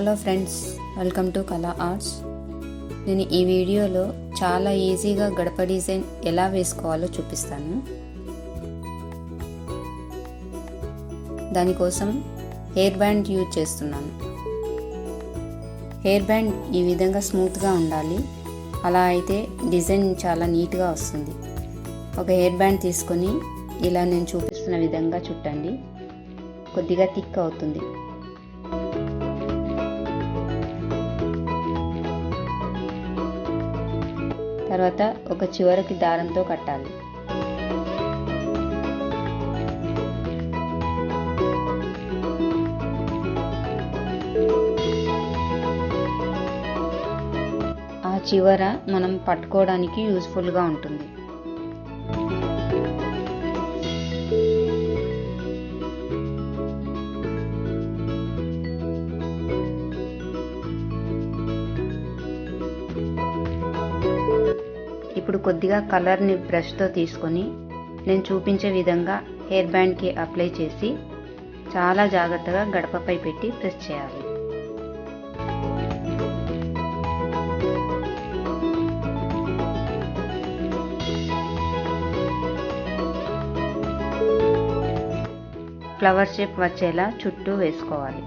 Hello friends welcome to Kala arts నేను ఈ వీడియోలో చాలా ఈజీగా గడప డిజైన్ ఎలా వేసుకోవాలో చూపిస్తాను. దానికోసం హెయిర్ బ్యాండ్ యూజ్ చేస్తున్నాను. హెయిర్ బ్యాండ్ ఈ విధంగా స్మూత్గా ఉండాలి. అలా అయితే డిజైన్ చాలా నీట్గా వస్తుంది. ఒక హెయిర్ బ్యాండ్ తీసుకొని ఇలా నేను చూపిస్తున్న విధంగా చుట్టండి. కొద్దిగా థిక్ అవుతుంది. తర్వాత ఒక చివరికి దారంతో కట్టాలి. ఆ చివర మనం పట్టుకోవడానికి యూజ్ఫుల్గా ఉంటుంది. ఇప్పుడు కొద్దిగా కలర్ని బ్రష్తో తీసుకొని నేను చూపించే విధంగా హెయిర్ బ్యాండ్కి అప్లై చేసి చాలా జాగ్రత్తగా గడపపై పెట్టి ప్రెస్ చేయాలి. ఫ్లవర్ షేప్ వచ్చేలా చుట్టూ వేసుకోవాలి.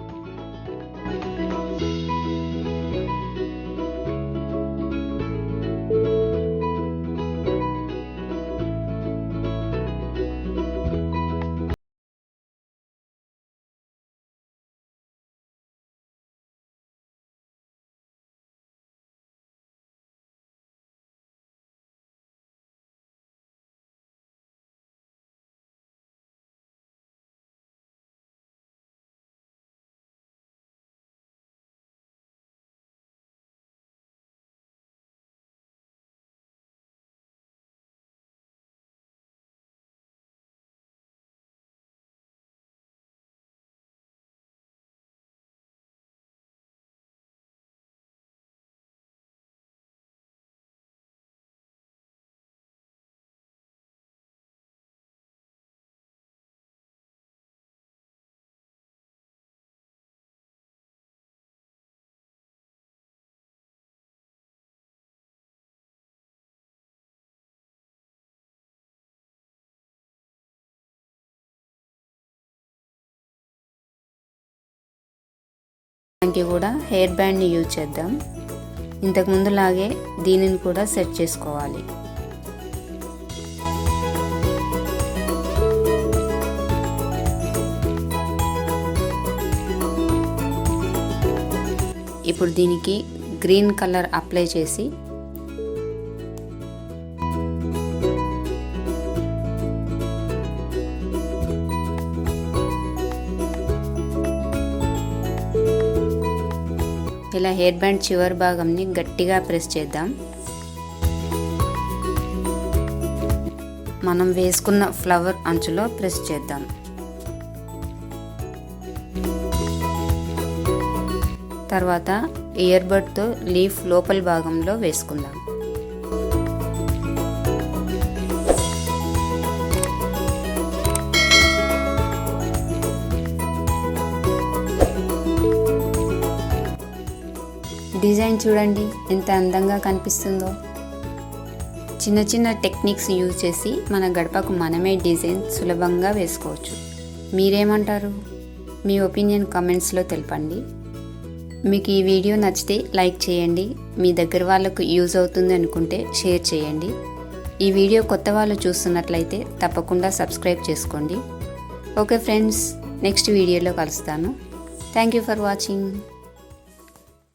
దానికి కూడా హెయిర్ బ్యాండ్ని యూజ్ చేద్దాం. ఇంతకుముందులాగే దీనిని కూడా సెట్ చేసుకోవాలి. ఇప్పుడు దీనికి గ్రీన్ కలర్ అప్లై చేసి ఇలా హెయిర్ బ్యాండ్ చివరి భాగంని గట్టిగా ప్రెస్ చేద్దాం. మనం వేసుకున్న ఫ్లవర్ అంచులో ప్రెస్ చేద్దాం. తర్వాత ఇయర్ బడ్తో లీఫ్ లోపల భాగంలో వేసుకుందాం. డిజైన్ చూడండి ఎంత అందంగా కనిపిస్తుందో. చిన్న చిన్న టెక్నిక్స్ యూజ్ చేసి మన గడపకు మనమే డిజైన్ సులభంగా వేసుకోవచ్చు. మీరేమంటారు? మీ ఒపీనియన్ కామెంట్స్లో తెలపండి. మీకు ఈ వీడియో నచ్చితే లైక్ చేయండి మీ దగ్గర వాళ్ళకు యూజ్ అవుతుంది అనుకుంటే షేర్ చేయండి. ఈ వీడియో కొత్త వాళ్ళు చూస్తున్నట్లయితే తప్పకుండా సబ్స్క్రైబ్ చేసుకోండి. ఓకే ఫ్రెండ్స్ నెక్స్ట్ వీడియోలో కలుస్తాను. Thank you for watching.